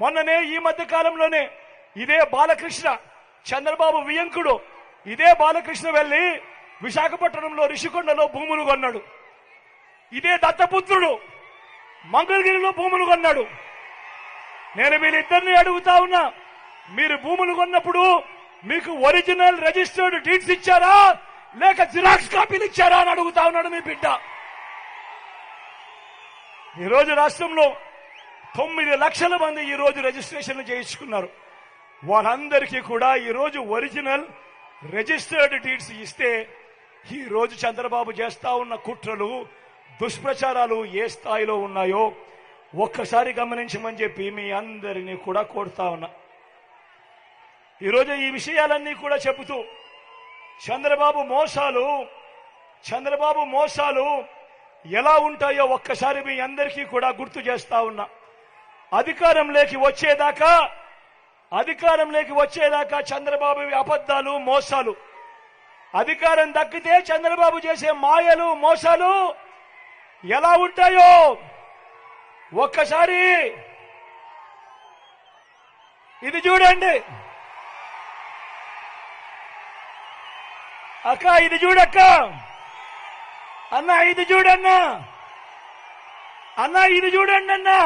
మొన్ననే ఈ మధ్య కాలంలోనే ఇదే బాలకృష్ణ చంద్రబాబు వియంకుడు ఇదే బాలకృష్ణ వెళ్ళి విశాఖపట్నంలో రిషికొండలో భూములు కొన్నాడు. ఇదే దత్తపుత్రుడు మంగళగిరిలో భూములు కొన్నాడు. నేను వీళ్ళిద్దరిని అడుగుతా ఉన్నా మీరు భూములు కొన్నప్పుడు మీకు ఒరిజినల్ రిజిస్టర్డ్ డీడ్స్ ఇచ్చారా? లేక జిరాక్స్ కాపీలు ఇచ్చారా అని అడుగుతా ఉన్నాడు మీ బిడ్డ. ఈరోజు రాష్ట్రంలో తొమ్మిది లక్షల మంది ఈ రోజు రిజిస్ట్రేషన్లు చేయించుకున్నారు. వాళ్ళందరికీ కూడా ఈరోజు ఒరిజినల్ రిజిస్టర్డ్ డీడ్స్ ఇస్తే ఈ రోజు చంద్రబాబు చేస్తా ఉన్న కుట్రలు దుష్ప్రచారాలు ఏ స్థాయిలో ఉన్నాయో ఒక్కసారి గమనించమని చెప్పి మీ అందరినీ కూడా కోరుతా ఉన్నా. ఈరోజు ఈ విషయాలన్నీ కూడా చెబుతూ చంద్రబాబు మోసాలు చంద్రబాబు మోసాలు ఎలా ఉంటాయో ఒక్కసారి మీ అందరికీ కూడా గుర్తు చేస్తా ఉన్నా. అధికారంలోకి వచ్చేదాకా అధికారంలోకి వచ్చేదాకా చంద్రబాబు అబద్ధాలు మోసాలు. అధికారం దక్కితే చంద్రబాబు చేసే మాయలు మోసాలు ఎలా ఉంటాయో ఒక్కసారి ఇది చూడండి. అక్క ఇది చూడక్క. అన్న ఇది చూడన్నా. అన్న ఇది చూడండి అన్నా.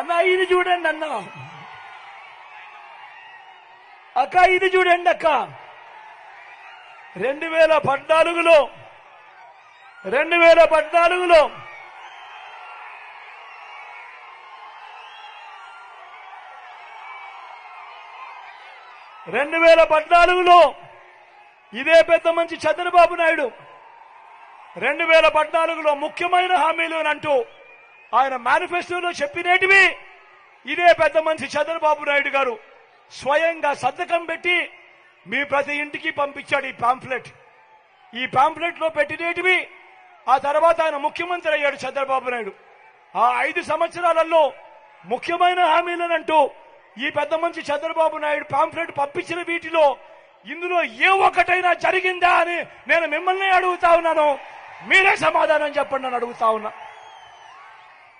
అన్న ఇది చూడండి అన్న. అక్క ఇది చూడండి అక్క. రెండు వేల పద్నాలుగులో రెండు వేల పద్నాలుగులో రెండు వేల పద్నాలుగులో ఇదే పెద్ద మంచి చంద్రబాబు నాయుడు. రెండు వేల పద్నాలుగులో ముఖ్యమైన హామీలు అని అంటూ ఆయన మేనిఫెస్టోలో చెప్పినేటివి ఇదే పెద్ద మంచి చంద్రబాబు నాయుడు గారు స్వయంగా సంతకం పెట్టి మీ ప్రతి ఇంటికి పంపించాడు ఈ పాంఫ్లెట్ ఈ పాంఫ్లెట్లో పెట్టినేటివి ఆ తర్వాత ఆయన ముఖ్యమంత్రి అయ్యాడు చంద్రబాబు నాయుడు. ఆ ఐదు సంవత్సరాలలో ముఖ్యమైన హామీలనంటూ ఈ పెద్ద మంచి చంద్రబాబు నాయుడు పాంఫ్లెట్ పంపించిన వీటిలో ఇందులో ఏ ఒక్కటైనా జరిగిందా అని నేను మిమ్మల్ని అడుగుతా ఉన్నాను. మీరే సమాధానం చెప్పండి అని అడుగుతా ఉన్నా.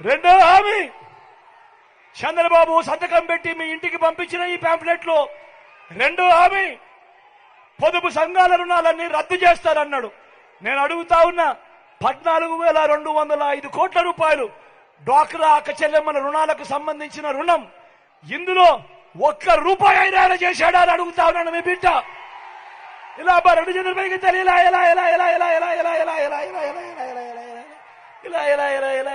రెండో హామీ చంద్రబాబు సంతకం పెట్టి మీ ఇంటికి పంపించిన ఈ ప్యాంప్లెట్లో రెండో హామీ పొదుపు సంఘాల రుణాలన్నీ రద్దు చేస్తారన్నాడు నేను అడుగుతా ఉన్నా పద్నాలుగు వేల రెండు వందల ఐదు కోట్ల రూపాయలు డ్వాక్రా అక్క చెల్లెమ్మల రుణాలకు సంబంధించిన రుణం ఇందులో ఒక్క రూపాయి అయినా చేశాడా అని అడుగుతా ఉన్నాను మీ బిడ్డ ఇలా రెండు చేతుల పైకి ఇలా ఎలా ఎలా ఎలా ఎలా ఎలా ఇలా ఇలా ఇలా ఇలా ఇలా ఇలా ఇలా ఇలా ఇలా ఇలా ఇలా ఇలా ఇలా ఇలా ఇలా